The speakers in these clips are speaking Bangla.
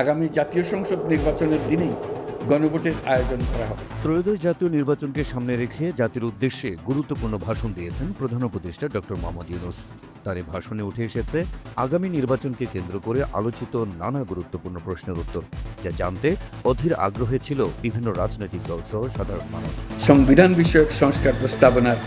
আগামী জাতীয় সংসদ নির্বাচনের দিনেই গণভোটের আয়োজন করা হবে। ত্রয়োদশ জাতীয় নির্বাচনকে সামনে রেখে জাতির উদ্দেশ্যে গুরুত্বপূর্ণ ভাষণ দিয়েছেন প্রধান উপদেষ্টা ডক্টর মোহাম্মদ ইউনুস। তার এই ভাষণে উঠে এসেছে আগামী নির্বাচনকে কেন্দ্র করে আলোচিত নানা গুরুত্বপূর্ণ প্রশ্নের উত্তর যা জানতে অধীর আগ্রহে ছিল বিভিন্ন রাজনৈতিক দল সহ সাধারণ মানুষ। সংবিধান বিষয়ক সংস্কার প্রস্তাবনার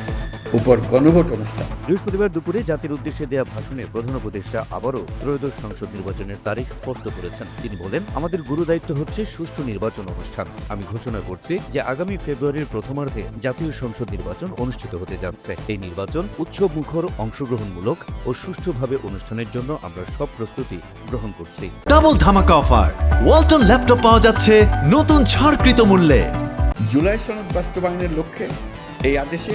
উপর গণভোট অনুষ্ঠান। বৃহস্পতিবার দুপুরে জাতির উদ্দেশ্যে দেয়া ভাষণে প্রধান উপদেষ্টা আবারও ত্রয়োদশ সংসদ নির্বাচনের তারিখ স্পষ্ট করেছেন। তিনি বলেন আমাদের গুরু দায়িত্ব হচ্ছে সুষ্ঠু নির্বাচন অনুষ্ঠান। আমি ঘোষণা করছি যে আগামী ফেব্রুয়ারির প্রথমার্ধে জাতীয় সংসদ নির্বাচন অনুষ্ঠিত হতে যাচ্ছে। এই নির্বাচন উৎসব মুখর অংশগ্রহণমূলক ও সুষ্ঠুভাবে অনুষ্ঠানের জন্য আমরা সব প্রস্তুতি গ্রহণ করছি। ডাবল ধামাকা অফার। ওয়ালটন ল্যাপটপ পাওয়া যাচ্ছে নতুন ছাড়কৃত মূল্যে। জুলাই সনদ বাস্তবায়নের লক্ষ্যে এই আদেশে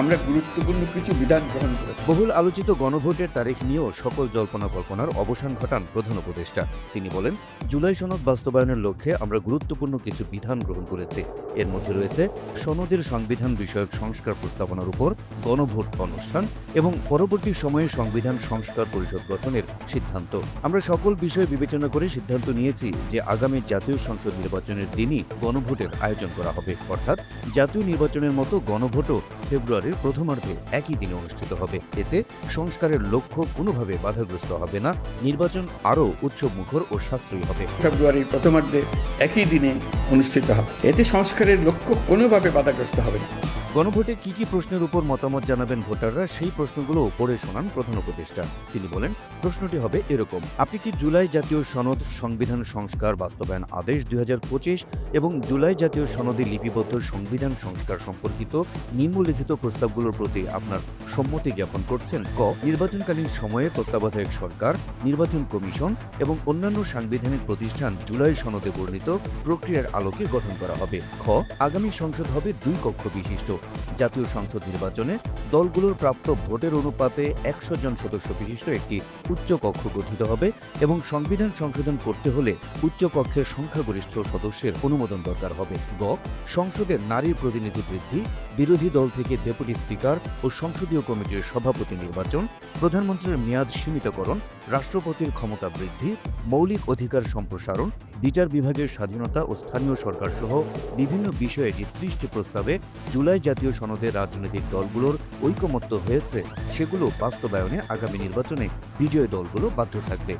আমরা গুরুত্বপূর্ণ কিছু বিধান গ্রহণ করেছি। বহুল আলোচিত গণভোটের তারিখ নিয়েও সকল জল্পনা কল্পনার অবসান ঘটান প্রধান উপদেষ্টা। তিনি বলেন, জুলাই সনদ বাস্তবায়নের লক্ষ্যে আমরা গুরুত্বপূর্ণ কিছু বিধান গ্রহণ করেছি। এর মধ্যে রয়েছে সনদের সংবিধান বিষয়ক সংস্কার প্রস্তাবনার উপর গণভোট অনুষ্ঠান এবং পরবর্তী সময়ে সংবিধান সংস্কার পরিষদ গঠনের সিদ্ধান্ত। আমরা সকল বিষয় বিবেচনা করে সিদ্ধান্ত নিয়েছি যে আগামী জাতীয় সংসদ নির্বাচনের দিনই গণভোটের আয়োজন করা হবে। অর্থাৎ জাতীয় নির্বাচনের মতো গণভোটও ফেব্রুয়ারির প্রথমার্ধে একই দিনে অনুষ্ঠিত হবে। এতে সংস্কারের লক্ষ্য কোনোভাবে বাধাগ্রস্ত হবে না। নির্বাচন আরও উৎসব মুখর ও সাশ্রয়ী হবে। ফেব্রুয়ারির প্রথমার্ধে একই দিনে অনুষ্ঠিত হবে। এতে সংস্কারের লক্ষ্য কোনোভাবে বাধাগ্রস্ত হবে না। গণভোটে কি কি প্রশ্নের উপর মতামত জানাবেন ভোটাররা, সেই প্রশ্নগুলো পড়ে শোনান প্রধান উপদেষ্টা। তিনি বলেন, প্রশ্নটি হবে এরকম, আপনি কি জুলাই জাতীয় সনদ সংবিধান সংস্কার বাস্তবায়ন আদেশ দুই হাজার পঁচিশ এবং জুলাই জাতীয় সনদে লিপিবদ্ধ সংবিধান সংস্কার সম্পর্কিত নিম্নলিখিত প্রস্তাবগুলোর প্রতি আপনার সম্মতি জ্ঞাপন করছেন? ক, নির্বাচনকালীন সময়ে তত্ত্বাবধায়ক সরকার, নির্বাচন কমিশন এবং অন্যান্য সাংবিধানিক প্রতিষ্ঠান জুলাই সনদে বর্ণিত প্রক্রিয়ার আলোকে গঠন করা হবে। খ, আগামী সংসদ হবে দুই কক্ষ বিশিষ্ট। জাতীয় সংসদ নির্বাচনে দলগুলোর প্রাপ্ত ভোটের অনুপাতে একশো জন সদস্য বিশিষ্ট একটি উচ্চ কক্ষ গঠিত হবে এবং সংবিধান সংশোধন করতে হলে উচ্চ কক্ষের সংখ্যাগরিষ্ঠ সদস্যের অনুমোদন দরকার হবে। গ. সংসদের নারীর প্রতিনিধি বৃদ্ধি, বিরোধী দল থেকে ডেপুটি স্পিকার ও সংসদীয় কমিটির সভাপতি নির্বাচন, প্রধানমন্ত্রীর মেয়াদ সীমিতকরণ, রাষ্ট্রপতির ক্ষমতা বৃদ্ধি, মৌলিক অধিকার সম্প্রসারণ বিচার বিভাগের স্বাধীনতা ও স্থানীয় সরকার সহ বিভিন্ন বিষয়ে যে ত্রিশটি প্রস্তাবে জুলাই জাতীয় সনদে রাজনৈতিক দলগুলোর ঐকমত্য হয়েছে সেগুলো বাস্তবায়নে আগামী নির্বাচনে বিজয় দলগুলো বাধ্য থাকবে।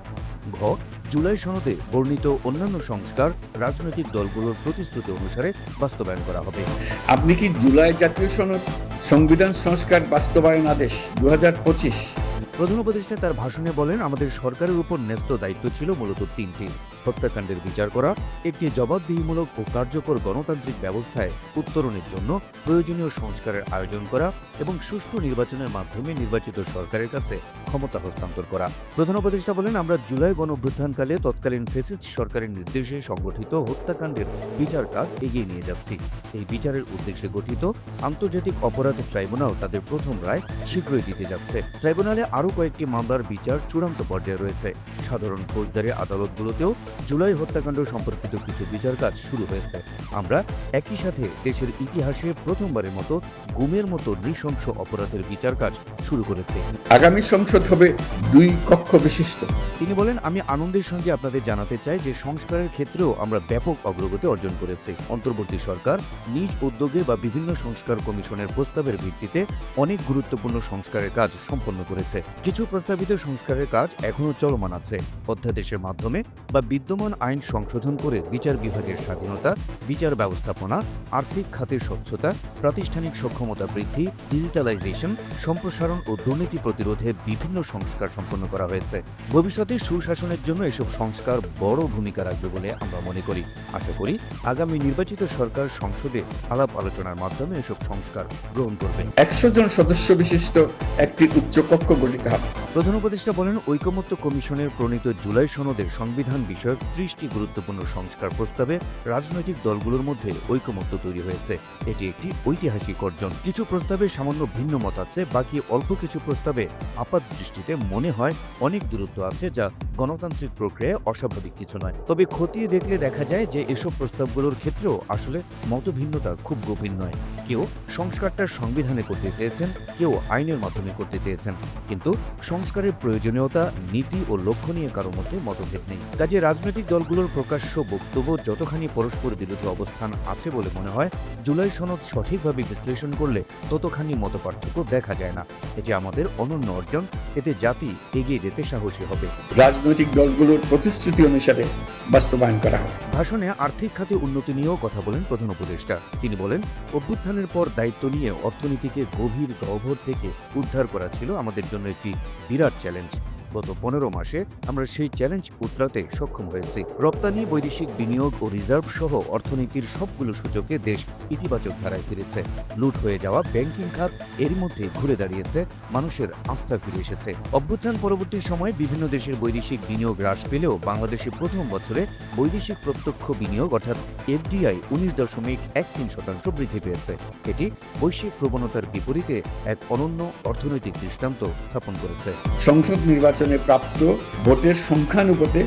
ঘ জুলাই সনদে বর্ণিত অন্যান্য সংস্কার রাজনৈতিক দলগুলোর প্রতিশ্রুতি অনুসারে বাস্তবায়ন করা হবে। আপনি কি জুলাই জাতীয় সনদ সংবিধান সংস্কার বাস্তবায়ন আদেশ দু প্রধান উপদেষ্টা তার ভাষণে বলেন আমাদের সরকারের উপর ন্যস্ত দায়িত্ব ছিল মূলত তিনটি। হত্যাকাণ্ডের বিচার করা একটি জবাবদিহিমূলক ও কার্যকর গণতান্ত্রিক ব্যবস্থায় উত্তরণের জন্য প্রয়োজনীয় সংস্কারের আয়োজন করা এবং সুষ্ঠু নির্বাচনের মাধ্যমে নির্বাচিত সরকারের কাছে ক্ষমতা হস্তান্তর করা। প্রধান উপদেষ্টা বলেন, আমরা জুলাই গণঅভ্যুত্থানকালে তৎকালীন ফেসিস্ট সরকারের নির্দেশে সংগঠিত হত্যাকাণ্ডের বিচার কাজ এগিয়ে নিয়ে যাচ্ছি। এই বিচারের উদ্দেশ্যে গঠিত আন্তর্জাতিক অপরাধ ট্রাইব্যুনাল তাদের প্রথম রায় শীঘ্রই দিতে যাচ্ছে। ট্রাইব্যুনালে আরও কয়েকটি মামলার বিচার চূড়ান্ত পর্যায়ে রয়েছে। সাধারণ ফৌজদারি আদালতগুলোতেও জুলাই হত্যাকাণ্ড সম্পর্কিত কিছু বিচার কাজ শুরু হয়েছে। আমরা একই সাথে দেশের ইতিহাসে প্রথমবারের মতো গুমের মতো নৃশংস অপরাধের বিচার কাজ শুরু করেছে। আগামী সংসদ হবে দুই কক্ষ বিশিষ্ট। তিনি বলেন আমি আনন্দের সঙ্গে আপনাদের জানাতে চাই যে সংস্কারের ক্ষেত্রেও আমরা ব্যাপক অগ্রগতি অর্জন করেছি। অন্তর্বর্তী সরকার নিজ উদ্যোগে বা বিভিন্ন সংস্কার কমিশনের প্রস্তাবের ভিত্তিতে অনেক গুরুত্বপূর্ণ সংস্কারের কাজ সম্পন্ন করেছে। কিছু প্রস্তাবিত সংস্কারের কাজ এখনও চলমান আছে। অধ্যাদেশের মাধ্যমে বা বিদ্যমান আইন সংশোধন করে বিচার বিভাগের স্বাধীনতা বিচার ব্যবস্থাপনা আর্থিক খাতের স্বচ্ছতা প্রাতিষ্ঠানিক সক্ষমতা বৃদ্ধি ডিজিটালাইজেশন সম্প্রসারণ ও দুর্নীতি প্রতিরোধে বিভিন্ন সংস্কার সম্পন্ন করা হয়েছে। ভবিষ্যতে সুশাসনের জন্য এসব সংস্কার বড় ভূমিকা রাখবে বলে আমরা মনে করি। আশা করি আগামী নির্বাচিত সরকার সংসদে আলাপ আলোচনার মাধ্যমে এসব সংস্কার গ্রহণ করবে। একশো জন সদস্য বিশিষ্ট একটি উচ্চ কক্ষ গঠিত হবে। প্রধান উপদেষ্টা বলেন ঐকমত্য কমিশনের প্রণীত জুলাই সনদের সংবিধান বিষয়ক ত্রিশটি গুরুত্বপূর্ণ সংস্কার প্রস্তাবে রাজনৈতিক দলগুলোর মধ্যে ঐকমত্য তৈরি হয়েছে। এটি একটি ঐতিহাসিক অর্জন। কিছু প্রস্তাবে সামান্য ভিন্ন মত আছে, বাকি অল্প কিছু প্রস্তাবে আপাত দৃষ্টিতে মনে হয় অনেক দূরত্ব আছে যা গণতান্ত্রিক প্রক্রিয়ায় অস্বাভাবিক কিছু নয়। তবে খতিয়ে দেখলে দেখা যায় যে এসব প্রস্তাবগুলোর ক্ষেত্রেও আসলে মতভিন্নতা খুব গভীর নয়। কেউ সংস্কারটা সংবিধানে করতে চেয়েছেন, কেউ আইনের মাধ্যমে করতে চেয়েছেন। কিন্তু সংস্কারের প্রয়োজনীয়তা, নীতি ও লক্ষ্য নিয়ে কারও মধ্যে মতভেদ নেই। কাজে রাজনৈতিক রাজনৈতিক দলগুলোর প্রকাশ্য বক্তব্য যতখানি পরস্পর বিরোধী অবস্থান আছে বলে মনে হয় জুলাই সনদ সঠিকভাবে বিশ্লেষণ করলে ততখানি মতপার্থক্য দেখা যায় না। এটি আমাদের অনন্য অর্জন এতে জাতি এগিয়ে যেতে সাহসী হবে। রাজনৈতিক দলগুলোর প্রতিশ্রুতি অনুসারে বাস্তবায়ন করা হবে। ভাষণে আর্থিক খাতে উন্নতি নিয়েও কথা বলেন প্রধান উপদেষ্টা। তিনি বলেন অভ্যুত্থানের পর দায়িত্ব নিয়ে অর্থনীতিকে গভীর গহ্বর থেকে উদ্ধার করা ছিল আমাদের জন্য একটি বিরাট চ্যালেঞ্জ। গত পনেরো মাসে আমরা সেই চ্যালেঞ্জ উতরাতে সক্ষম হয়েছি। রপ্তানি, বৈদেশিক বিনিয়োগ ও রিজার্ভ সহ অর্থনীতির সবগুলো সূচকে দেশ ইতিবাচক ধারায় ফিরেছে। লুট হয়ে যাওয়া ব্যাংকিং খাত এর মধ্যে ঘুরে দাঁড়িয়েছে, মানুষের আস্থা ফিরে এসেছে। অভ্যুত্থান পরবর্তী সময়ে বিভিন্ন দেশের বৈদেশিক বিনিয়োগ হ্রাস পেলেও বাংলাদেশে প্রথম বছরে বৈদেশিক প্রত্যক্ষ বিনিয়োগ অর্থাৎ এফডিআই উনিশ দশমিক এক তিন শতাংশ বৃদ্ধি পেয়েছে। এটি বৈশ্বিক প্রবণতার বিপরীতে এক অনন্য অর্থনৈতিক দৃষ্টান্ত স্থাপন করেছে। সংসদ নির্বাচনে প্রাপ্ত ভোটের সংখ্যানুপাতে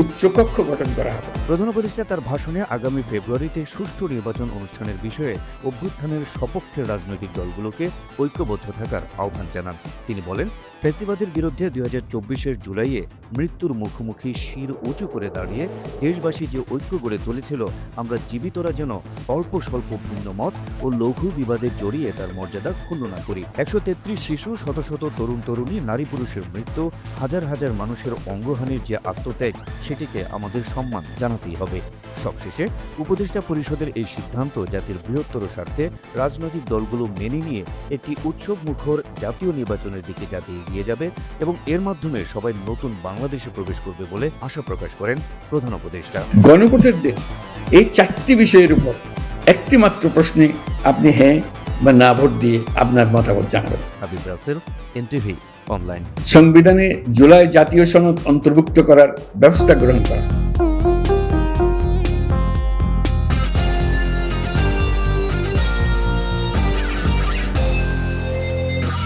উচ্চকক্ষ গঠন করা হবে। প্রধান উপদেষ্টা তার ভাষণে আগামী ফেব্রুয়ারিতে সুষ্ঠু নির্বাচন অনুষ্ঠানের বিষয়ে অভ্যুত্থানের সপক্ষের রাজনৈতিক দলগুলোকে ঐক্যবদ্ধ থাকার আহ্বান জানান। তিনি বলেন, ফ্যাসিবাদের বিরুদ্ধে দুই হাজার চব্বিশের জুলাইয়ে মৃত্যুর মুখোমুখি শির উঁচু করে দাঁড়িয়ে দেশবাসী যে ঐক্য গড়ে তুলেছিল, আমরা জীবিতরা যেন অল্প স্বল্প ভিন্ন মত ও লঘু বিবাদে জড়িয়ে তার মর্যাদা ক্ষুণ্ণ না করি। একশো তেত্রিশ শিশু, শত শত তরুণ তরুণী, নারী পুরুষের মৃত্যু, হাজার হাজার মানুষের অঙ্গহানির যে আত্মত্যাগ সেটিকে আমাদের সম্মান জানাতেই হবে। সবশেষে উপদেষ্টা পরিষদের এই সিদ্ধান্ত জাতির বৃহত্তর স্বার্থে রাজনৈতিক দলগুলো মেনে নিয়ে একটি উৎসব মুখর জাতীয় নির্বাচনের দিকে জাতি এগিয়ে যাবে এবং এর মাধ্যমে সবাই নতুন বাংলাদেশে প্রবেশ করবে বলে আশা প্রকাশ করেন প্রধান উপদেষ্টা। গণভোটের দিন এই চারটি বিষয়ের উপর একটি মাত্র প্রশ্নে আপনি হ্যাঁ বা না ভোট দিয়ে আপনার মতামত জানাবেন। হাবিব রাসেল এনটিভি। অনলাইন সংবিধানে জুলাই জাতীয় সনদ অন্তর্ভুক্ত করার ব্যবস্থা গ্রহণ করা।